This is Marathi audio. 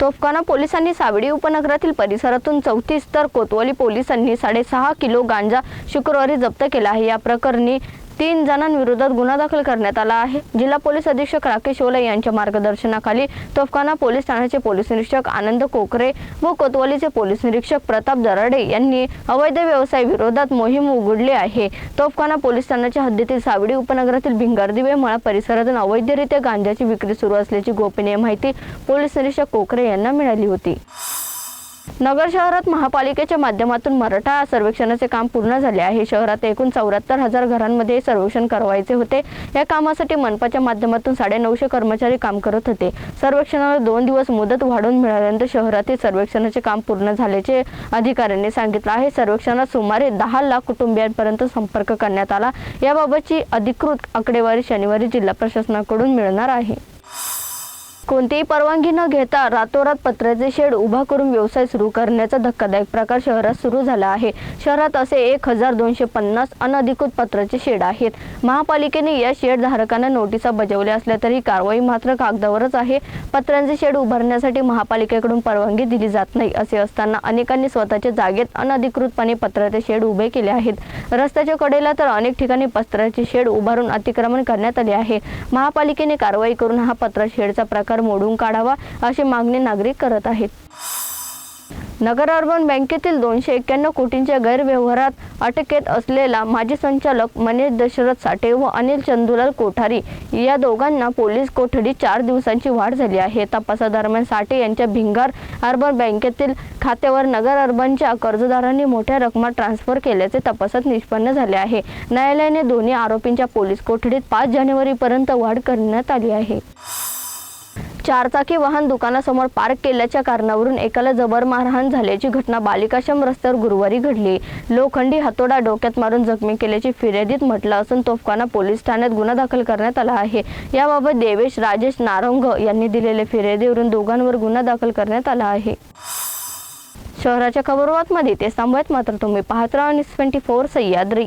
तोफखाना पोलिसांनी सावडी उपनगरातील परिसरातून चौतीस तर कोतवाली पोलिसांनी साडेसहा किलो गांजा शुक्रवारी जप्त केला आहे. या प्रकरणी तीन जणांविरोधात गुन्हा दाखल करण्यात आला आहे. जिल्हा पोलीस अधीक्षक राकेश ओले यांच्या मार्गदर्शनाखाली तोफखाना पोलीस ठाण्याचे पोलीस निरीक्षक आनंद कोकरे व कोतवालीचे पोलीस निरीक्षक प्रताप दराडे यांनी अवैध व्यवसाय विरोधात मोहीम उघडली आहे. तोफखाना पोलीस ठाण्याच्या हद्दीतील सावडी उपनगरातील भिंगारदिवे मळा परिसरातून अवैधरित्या गांजाची विक्री सुरू असल्याची गोपनीय माहिती पोलीस निरीक्षक कोकरे यांना मिळाली होती. नगर शहरात महापालिकेच्या माध्यमातून मराठा सर्वेक्षणाचे काम पूर्ण झाले आहे. शहरात एकूण चौऱ्याहत्तर हजार घरांमध्ये सर्वेक्षण करवायचे होते. या कामासाठी मनपाच्या माध्यमातून साडेनऊशे कर्मचारी काम करत होते. सर्वेक्षणाला दोन दिवस मुदत वाढवून मिळाल्यानंतर शहरातील सर्वेक्षणाचे काम पूर्ण झाल्याचे अधिकाऱ्यांनी सांगितलं आहे. सर्वेक्षणात सुमारे दहा लाख कुटुंबियांपर्यंत संपर्क करण्यात आला. याबाबतची अधिकृत आकडेवारी शनिवारी जिल्हा प्रशासनाकडून मिळणार आहे. कोणतीही परवानगी न घेता रातोरात पत्र्याचे शेड उभा करून व्यवसाय सुरू करण्याचा धक्कादायक प्रकार शहरात सुरू झाला आहे. शहरात असे एक हजार दोनशे पन्नास अनधिकृत पत्राचे शेड आहेत. महापालिकेने या शेड धारकांना नोटिसा बजावल्या असल्या तरी कारवाई मात्र कागदावरच आहे. पत्र्यांचे शेड उभारण्यासाठी महापालिकेकडून परवानगी दिली जात नाही असे असताना अनेकांनी स्वतःच्या जागेत अनधिकृतपणे पत्र्याचे शेड उभे केले आहेत. रस्त्याच्या कडेला तर अनेक ठिकाणी पत्र्याचे शेड उभारून अतिक्रमण करण्यात आले आहे. महापालिकेने कारवाई करून हा पत्रा शेडचा प्रकार मोडून काढावा अशी मागणी नागरिक करत आहेत. नगर अर्बन बँकेतील दोनशे एक्क्याण्णव कोटींच्या गैरव्यवहारात अटकेत असलेला माजी संचालक मनीष दशरथ साठे व अनिल चंदुलाल कोठारी या दोघांना पोलीस कोठडीत चार दिवसांची वाढ झाली आहे. तपासादरम्यान साठे यांच्या भिंगार अर्बन बँकेतील खात्यावर नगर अर्बनच्या कर्जदारांनी मोठ्या रकमा ट्रान्सफर केल्याचे तपासात निष्पन्न झाले आहे. न्यायालयाने दोन्ही आरोपींच्या पोलीस कोठडीत पाच जानेवारीपर्यंत वाढ करण्यात आली आहे. चारचाकी वाहन दुकानासमोर पार्क केल्याच्या कारणावरून एकाला जबर मारहाण झाल्याची घटना बालिकाश्रम रस्त्यावर गुरुवारी घडली. लोखंडी हातोडा डोक्यात मारून जखमी केल्याची फिर्यादीत म्हटलं असून तोफखाना पोलीस ठाण्यात गुन्हा दाखल करण्यात आला आहे. याबाबत देवेश राजेश नारंग यांनी दिलेल्या फिर्यादीवरून दोघांवर गुन्हा दाखल करण्यात आला आहे. शहराच्या खबरवातमध्ये ते थांबवत मात्र तुम्ही पाहत राहा न्यूज ट्वेंटी फोर सह्याद्री.